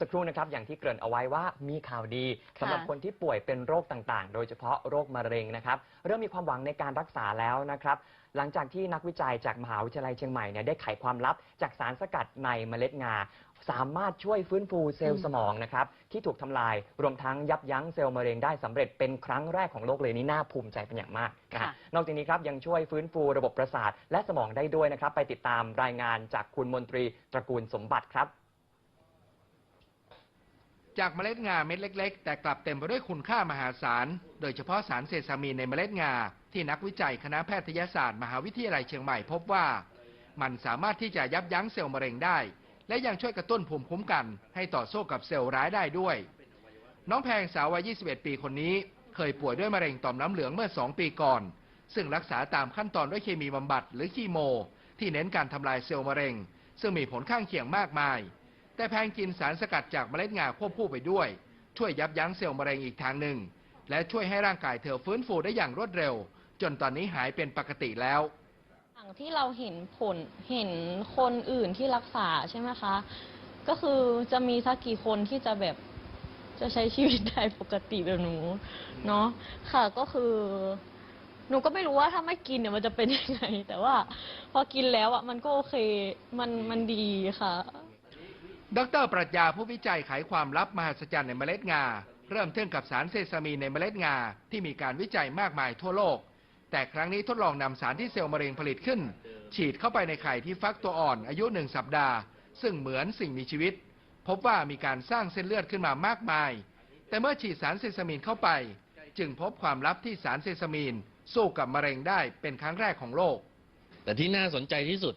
สักครู่นะครับอย่างที่เกริ่นเอาไว้ว่ามีข่าวดีสำหรับค่ะคนที่ป่วยเป็นโรคต่างๆ โดยเฉพาะโรคมะเร็งนะครับ เริ่มมีความหวังในการรักษาแล้วนะครับ หลังจากที่นักวิจัยจากมหาวิทยาลัยเชียงใหม่เนี่ยได้ไขความลับจากสารสกัดในเมล็ดงา สามารถช่วยฟื้นฟูเซลอืล์มสมองนะครับ ที่ถูกทำลายรวมทั้งยับยั้งเซลล์มะเร็งได้สำเร็จเป็นครั้งแรกของโลกเลยนี่น่าภูมิใจเป็นอย่างมากนะฮะ ค่ะ นอกจากนี้ครับยังช่วยฟื้นฟูระบบประสาทและสมองได้ด้วยนะครับ ไปติดตามรายงานจากคุณมนตรีตระกูลสมบัติครับ จากเมล็ดงาเม็ดเล็ก ๆ แต่กลับเต็มไปด้วยคุณค่ามหาศาล โดยเฉพาะสารเซซามีนในเมล็ดงา ที่นักวิจัยคณะแพทยศาสตร์ มหาวิทยาลัยเชียงใหม่พบว่า มันสามารถที่จะยับยั้งเซลล์มะเร็งได้ และยังช่วยกระตุ้นภูมิคุ้มกัน ให้ต่อสู้กับเซลล์ร้ายได้ด้วย น้องแพงสาววัย 21 ปีคนนี้ เคยป่วยด้วยมะเร็งต่อมน้ำเหลืองเมื่อ 2 ปีก่อน ซึ่งรักษาตามขั้นตอนด้วยเคมีบำบัดหรือคีโม ที่เน้นการทำลายเซลล์มะเร็ง ซึ่งมีผลข้างเคียงมากมาย แต่แพงกินสารสกัดจากเมล็ดงาควบคู่ไปด้วย ช่วยยับยั้งเซลล์มะเร็งอีกทางหนึ่ง และช่วยให้ร่างกายเธอฟื้นฟูได้อย่างรวดเร็ว จนตอนนี้หายเป็นปกติแล้วอย่งที่เราเห็นผลเห็นคนอื่นที่รักษาใช่ไหมคะ ก็คือจะมีสักกี่คนที่จะแบบจะใช้ชีวิตได้ปกติแบบหนูเนาะค่ะก็คือ หนูก็ไม่รู้ว่าถ้าไม่กินเนี่ยมันจะเป็นยังไง แต่ว่าพอกินแล้วอะมันก็โอเคมันมันดีค่ะ ดรปรัชญาผู้วิจัยไขความลับมหัศจรรย์ในเมล็ดงา เริ่มต้นกับสารเซซามีนในเมล็ดงาที่มีการวิจัยมากมายทั่วโลก แต่ครั้งนี้ทดลองนำสารที่เซลล์มะเร็งผลิตขึ้น ฉีดเข้าไปในไข่ที่ฟักตัวอ่อนอายุหนึ่งสัปดาห์ ซึ่งเหมือนสิ่งมีชีวิต พบว่ามีการสร้างเส้นเลือดขึ้นมามากมาย แต่เมื่อฉีดสารเซซามีนเข้าไป จึงพบความลับที่สารเซซามีน สู้กับมะเร็งได้เป็นครั้งแรกของโลก แต่ที่น่าสนใจที่สุด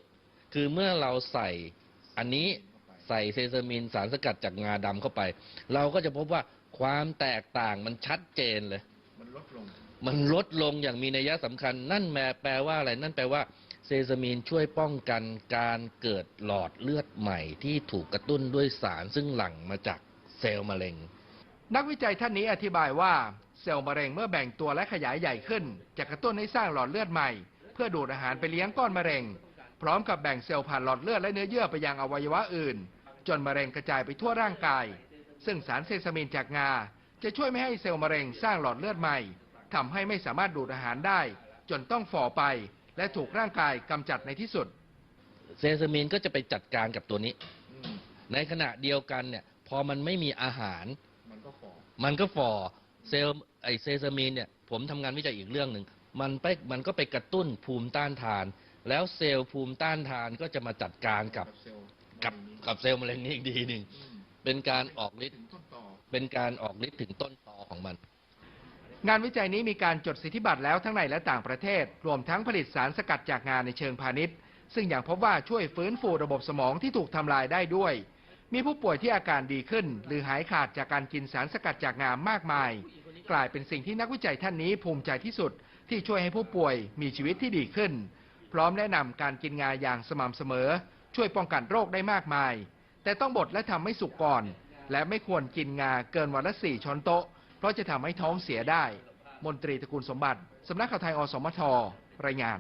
คือเมื่อเราใส่อันนี้ ใส่เซซามินสารสกัดจากงาดำเข้าไป เราก็จะพบว่าความแตกต่างมันชัดเจนเลย มันลดลง มันลดลงอย่างมีนัยสำคัญ นั่นแมแปลว่าอะไร นั่นแปลว่าเซซามินช่วยป้องกันการเกิดหลอดเลือดใหม่ที่ถูกกระตุ้นด้วยสารซึ่งหลั่งมาจากเซลล์มะเร็ง นักวิจัยท่านนี้อธิบายว่าเซลล์มะเร็งเมื่อแบ่งตัวและขยายใหญ่ขึ้น จะกระตุ้นให้สร้างหลอดเลือดใหม่ เพื่อดูดอาหารไปเลี้ยงก้อนมะเร็ง พร้อมกับแบ่งเซลล์ผ่านหลอดเลือดและเนื้อเยื่อไปยังอวัยวะอื่น จนมะเร็งกระจายไปทั่วร่างกาย ซึ่งสารเซซามินจากงา จะช่วยไม่ให้เซลล์มะเร็งสร้างหลอดเลือดใหม่ทำให้ไม่สามารถดูดอาหารได้ จนต้องฝ่อไป และถูกร่างกายกำจัดในที่สุด เซซามินก็จะไปจัดการกับตัวนี้ ในขณะเดียวกันเนี่ยพอมันไม่มีอาหาร มันก็ฝ่อมันก็ฝ่อเซลล์ไอเซซามินเนี่ยผมทำงานวิจัยอีกเรื่องหนึ่งมันไปมันก็ไปกระตุ้นภูมิต้านทาน แล้วเซลล์ภูมิต้านทานก็จะมาจัดการกับกับกับเซลล์มะเร็งนี้อีกดีหนึ่งเป็นการออกฤทธิ์เป็นการออกฤทธิ์ถึงต้นตอของมัน งานวิจัยนี้มีการจดสิทธิบัตรแล้วทั้งในและต่างประเทศ รวมทั้งผลิตสารสกัดจากงานในเชิงพาณิชย์ ซึ่งอย่างพบว่าช่วยฟื้นฟูระบบสมองที่ถูกทำลายได้ด้วย มีผู้ป่วยที่อาการดีขึ้น หรือหายขาดจากการกินสารสกัดจากงามากมาย กลายเป็นสิ่งที่นักวิจัยท่านนี้ภูมิใจที่สุดที่ช่วยให้ผู้ป่วยมีชีวิตที่ดีขึ้น พร้อมแนะนำการกินงาอย่างสม่ำเสมอ ช่วยป้องกันโรคได้มากมาย แต่ต้องบดและทำให้สุกก่อน และไม่ควรกินงาเกินวันละสี่ช้อนโต๊ะ เพราะจะทำให้ท้องเสียได้ มนตรีตระกูลสมบัติสำนักข่าวไทยอสมทรายงาน